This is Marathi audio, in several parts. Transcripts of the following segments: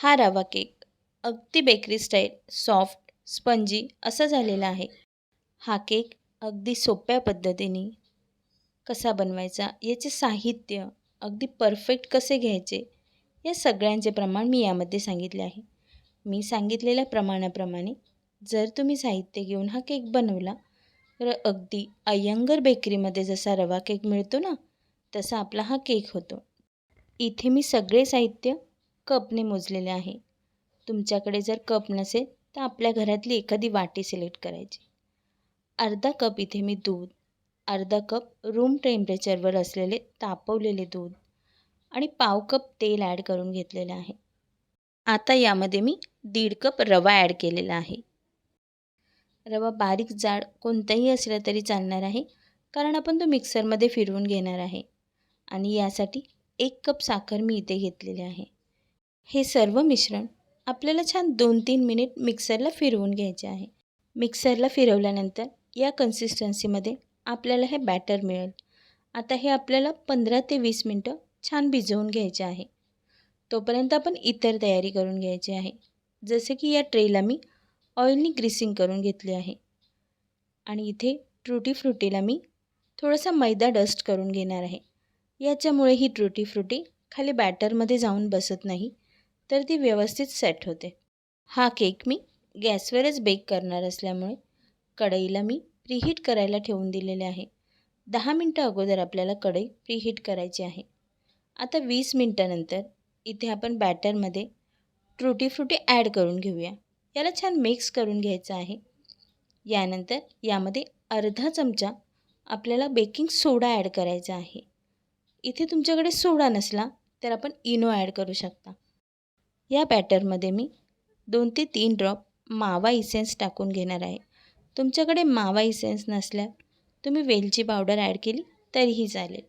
हा रवा केक. अगदी बेकरी स्टाईल सॉफ्ट स्पंजी असा झालेला आहे. हा केक अगदी सोप्या पद्धतीने कसा बनवायचा याचे साहित्य अगदी परफेक्ट कसे घ्यायचे या सगळ्यांचे प्रमाण मी यामध्ये सांगितले आहे. मी सांगितलेल्या प्रमाणाप्रमाणे जर तुम्ही साहित्य घेऊन हा केक बनवला तर अगदी अय्यंगर बेकरीमध्ये जसा रवा केक मिळतो ना तसा आपला हा केक होतो. इथे मी सगळे साहित्य कपने मोजलेले आहे. तुमच्याकडे जर कप नसेल तर आपल्या घरातली एखादी वाटी सिलेक्ट करायची. अर्धा कप इथे मी दूध अर्धा कप रूम टेम्परेचरवर असलेले तापवलेले दूध आणि पाव कप तेल ॲड करून घेतलेलं आहे. आता यामध्ये मी दीड कप रवा ॲड केलेला आहे. रवा बारीक जाड कोणताही असला तरी चालणार आहे कारण आपण तो मिक्सरमध्ये फिरवून घेणार आहे. आणि यासाठी एक कप साखर मी इथे घेतलेली आहे. हे सर्व मिश्रण आपल्याला छान दोन तीन मिनिट मिक्सरला फिरवून घ्यायचे आहे. मिक्सरला फिरवल्यानंतर या कन्सिस्टन्सीमध्ये आपल्याला हे बॅटर मिळेल. आता हे आपल्याला पंधरा ते वीस मिनटं छान भिजवून घ्यायचे आहे. तोपर्यंत आपण इतर तयारी करून घ्यायची आहे. जसे की या ट्रेला मी ऑइलनी ग्रीसिंग करून घेतली आहे. आणि इथे ट्रुटी फ्रुटीला मी थोडासा मैदा डस्ट करून घेणार आहे. याच्यामुळे ही ट्रुटी फ्रुटी खाली बॅटरमध्ये जाऊन बसत नाही. तर ती व्यवस्थित सेट होते. हा केक मी गॅसवरच बेक करणार असल्यामुळे कढईला मी प्रीहीट करायला ठेवून दिलेले आहे. दहा मिनटं अगोदर आपल्याला कढई प्रीहीट करायची आहे. आता वीस मिनटानंतर इथे आपण बॅटरमध्ये ट्रुटी फ्रुटी ॲड करून घेऊया. याला छान मिक्स करून घ्यायचं आहे. यानंतर यामध्ये अर्धा चमचा आपल्याला बेकिंग सोडा ॲड करायचा आहे. इथे तुमच्याकडे सोडा नसला तर आपण इनो ॲड करू शकता. या बॅटरमध्ये मी दोन ते तीन ड्रॉप मावा इसेन्स टाकून घेणार आहे. तुमच्याकडे मावा इसेन्स नसल्या तुम्ही वेलची पावडर ॲड केली तरीही चालेल.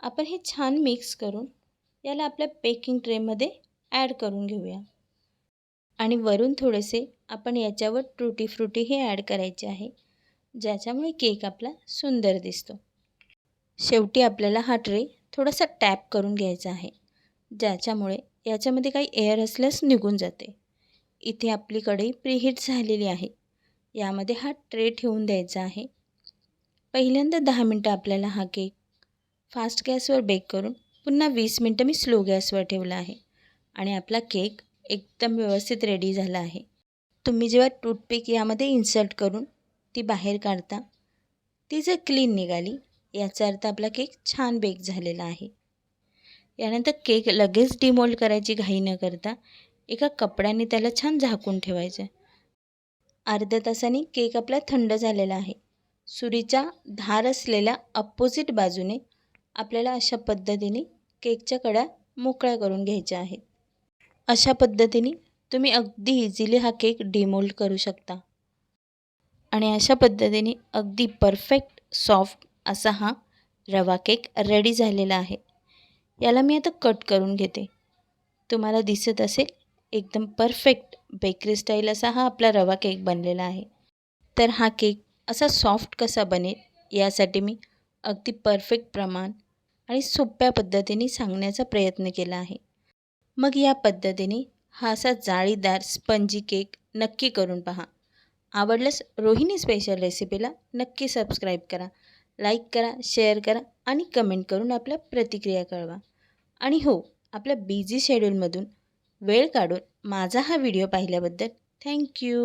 आपण हे छान मिक्स करून याला आपल्या बेकिंग ट्रेमध्ये ॲड करून घेऊया. आणि वरून थोडेसे आपण याच्यावर ट्रुटी फ्रुटीही ॲड करायचे आहे ज्याच्यामुळे केक आपला सुंदर दिसतो. शेवटी आपल्याला हा ट्रे थोडासा टॅप करून घ्यायचा आहे ज्याच्यामुळे याच्यामध्ये काही एअर असल्यास निघून जाते. इथे आपली कढई प्रीहीट झालेली आहे. यामध्ये हा ट्रे ठेवून द्यायचा आहे. पहिल्यांदा दहा मिनटं आपल्याला हा केक फास्ट गॅसवर बेक करून पुन्हा वीस मिनटं मी स्लो गॅसवर ठेवला आहे. आणि आपला केक एकदम व्यवस्थित रेडी झाला आहे. तुम्ही जेव्हा टूथपिक यामध्ये इन्सर्ट करून ती बाहेर काढता ती जर क्लीन निघाली याचा अर्थ आपला केक छान बेक झालेला आहे. यानंतर केक लगेच डिमोल्ड करायची घाई न करता एका कपड्याने त्याला छान झाकून ठेवायचं. अर्ध्या तासाने केक आपला थंड झालेला आहे. सुरीच्या धार असलेल्या अपोजिट बाजूने आपल्याला अशा पद्धतीने केकच्या कडा मोकळ्या करून घ्यायच्या आहेत. अशा पद्धतीने तुम्ही अगदी इझिली हा केक डिमोल्ड करू शकता. आणि अशा पद्धतीने अगदी परफेक्ट सॉफ्ट असा हा रवा केक रेडी झालेला आहे. याला मी आता कट करून घेते. तुम्हाला दिसत असेल एकदम परफेक्ट बेकरी स्टाईल असा हा आपला रवा केक बनलेला आहे. तर हा केक असा सॉफ्ट कसा बनेल यासाठी मी अगदी परफेक्ट प्रमाण आणि सोप्या पद्धतीने सांगण्याचा प्रयत्न केला आहे. मग या पद्धतीने हा असा जाळीदार स्पंजी केक नक्की करून पहा. आवडल्यास रोहिणी स्पेशल रेसिपीला नक्की सबस्क्राईब करा. लाईक करा शेअर करा आणि कमेंट करून आपल्या प्रतिक्रिया कळवा. आणि हो आपल्या बिझी शेड्यूलमधून वेळ काढून माझा हा व्हिडिओ पाहिल्याबद्दल थँक्यू